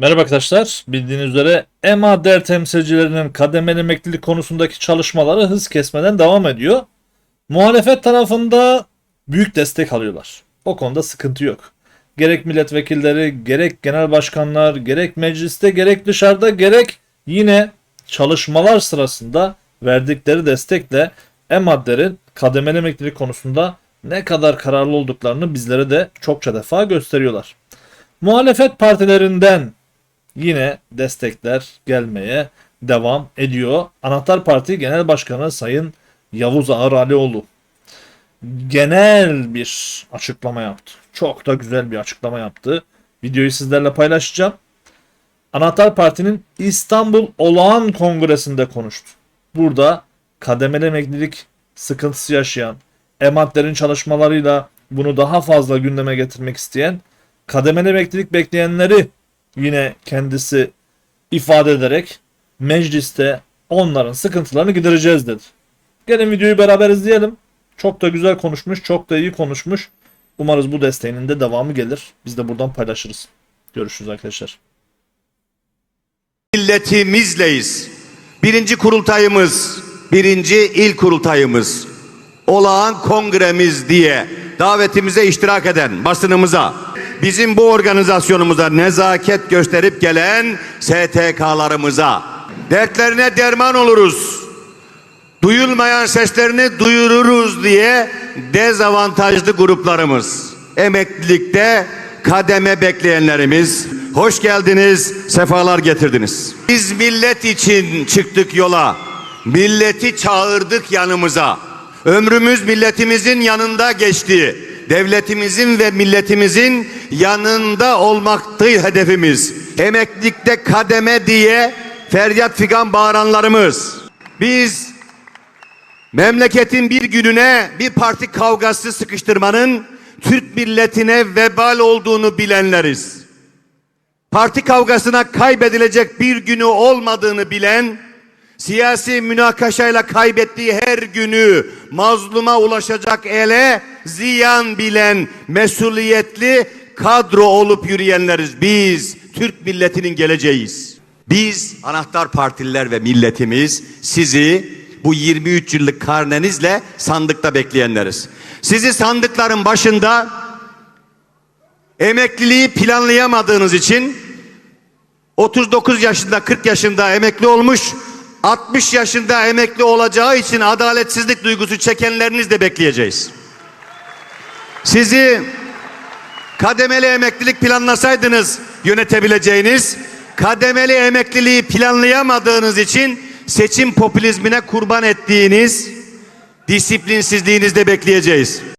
Merhaba arkadaşlar. Bildiğiniz üzere EMA der temsilcilerinin kademeli emeklilik konusundaki çalışmaları hız kesmeden devam ediyor. Muhalefet tarafında büyük destek alıyorlar. O konuda sıkıntı yok. Gerek milletvekilleri, gerek genel başkanlar, gerek mecliste, gerek dışarıda, gerek yine çalışmalar sırasında verdikleri destekle EMAD'lerin kademeli emeklilik konusunda ne kadar kararlı olduklarını bizlere de çokça defa gösteriyorlar. Muhalefet partilerinden yine destekler gelmeye devam ediyor. Anahtar Parti Genel Başkanı Sayın Yavuz Ağar Alioğlu genel bir açıklama yaptı. Çok da güzel bir açıklama yaptı. Videoyu sizlerle paylaşacağım. Anahtar Parti'nin İstanbul Olağan Kongresi'nde konuştu. Burada kademeli emeklilik sıkıntısı yaşayan, ematlerin çalışmalarıyla bunu daha fazla gündeme getirmek isteyen, kademeli emeklilik bekleyenleri yine kendisi ifade ederek mecliste onların sıkıntılarını gidereceğiz dedi. Gelin videoyu beraber izleyelim. Çok da güzel konuşmuş, çok da iyi konuşmuş. Umarız bu desteğinin de devamı gelir. Biz de buradan paylaşırız. Görüşürüz arkadaşlar. milletimizleyiz. Birinci kurultayımız, birinci il kurultayımız, olağan kongremiz diye davetimize iştirak eden basınımıza, bizim bu organizasyonumuza nezaket gösterip gelen STK'larımıza, dertlerine derman oluruz, duyulmayan seslerini duyururuz diye dezavantajlı gruplarımız, emeklilikte kademe bekleyenlerimiz, hoş geldiniz, sefalar getirdiniz. Biz millet için çıktık yola, milleti çağırdık yanımıza. Ömrümüz milletimizin yanında geçti. Devletimizin ve milletimizin yanında olmaktı hedefimiz. Emeklilikte kademe diye feryat figan bağıranlarımız. Biz Memleketin bir gününe bir parti kavgası sıkıştırmanın Türk milletine vebal olduğunu bilenleriz. Parti kavgasına kaybedilecek bir günü olmadığını bilen, siyasi münakaşayla kaybettiği her günü mazluma ulaşacak ele ziyan bilen mesuliyetli kadro olup yürüyenleriz. Biz Türk milletinin geleceğiyiz. Biz anahtar partililer ve milletimiz sizi bu 23 yıllık karnenizle sandıkta bekleyenleriz. Sizi sandıkların başında emekliliği planlayamadığınız için 39 yaşında 40 yaşında emekli olmuş 60 yaşında emekli olacağı için adaletsizlik duygusu çekenleriniz de bekleyeceğiz. Sizi kademeli emeklilik planlasaydınız yönetebileceğiniz kademeli emekliliği planlayamadığınız için seçim popülizmine kurban ettiğiniz disiplinsizliğinizde bekleyeceğiz.